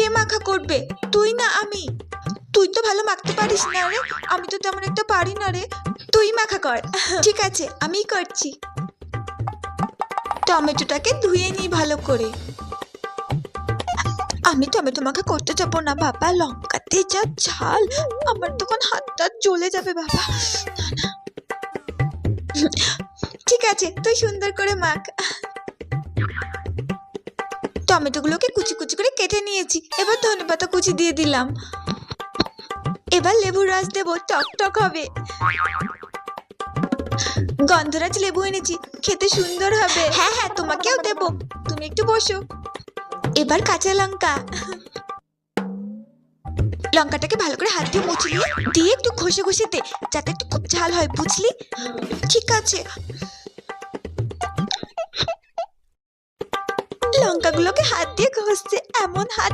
কে মাখা করবে? তুই না আমি। তুই তো ভালো মাখতে পারিস না রে। আমি তো তেমন একটা পারি না রে। তুই মাখা কর। ঠিক আছে, আমিই করছি। টমেটোটাকে ধুয়ে নিই ভালো করে। আমি টমেটো মাখা করতে যাব না, বাবা। লঙ্কাতে যা ঝাল। আমার তখন হাতটা জ্বলে যাবে, বাবা। ঠিক আছে, তুই সুন্দর করে মাখ। টমেটোগুলোকে কুচি কুচি করে কেটে নিয়েছি। এবার ধনেপাতা কুচি দিয়ে দিলাম। এবার লেবুর রস দেবো, টক টক হবে। গন্ধরাজ লেবু এনেছি, খেতে সুন্দর হবে। হ্যাঁ হ্যাঁ তোমাকেও দেবো। তুমি একটু বসো। এবার কাঁচা লঙ্কা। লঙ্কাটাকে ভালো করে হাত দিয়ে মুছলি দিয়ে একটু ঘষে ঘষে দে যাতে একটু খুব ঝাল হয়, বুঝলি? ঠিক আছে। লঙ্কাগুলোকে হাত দিয়ে ঘষছে এমন হাত